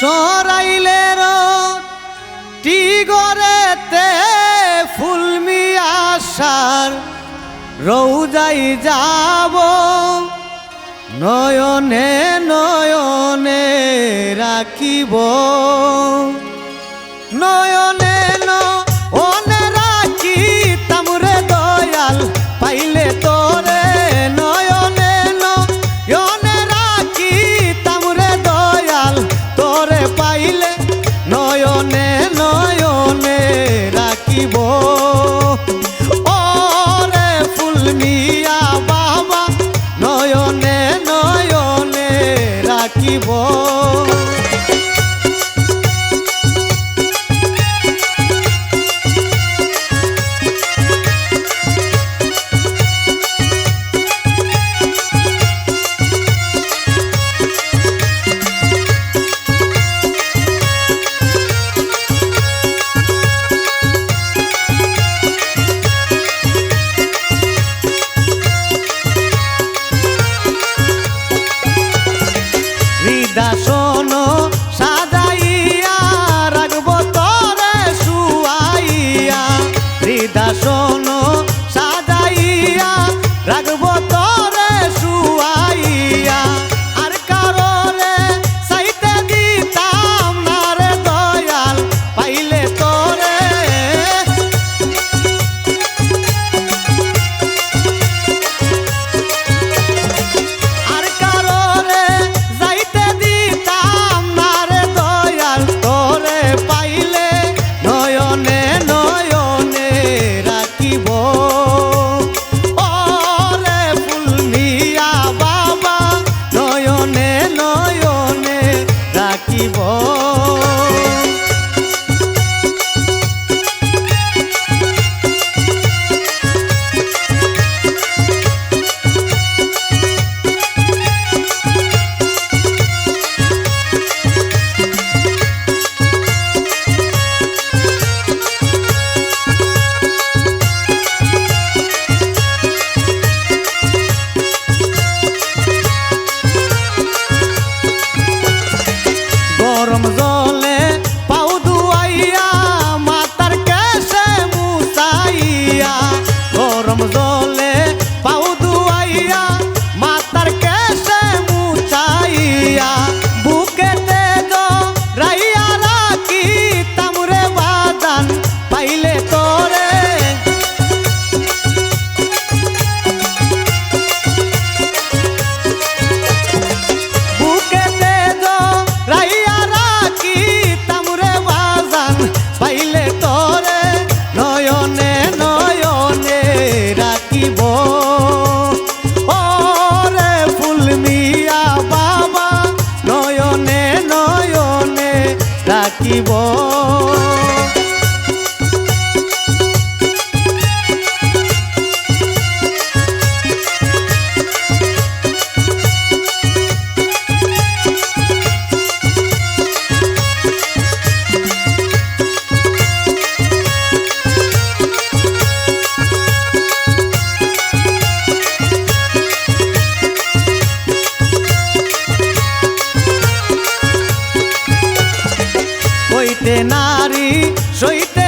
সরাইলের টি গড়েতে ফুলমি আশার রৌদাই যাব। নয়নে নয়নে রাখিব। নয়নে থাকিব। সইতে নারী সইতে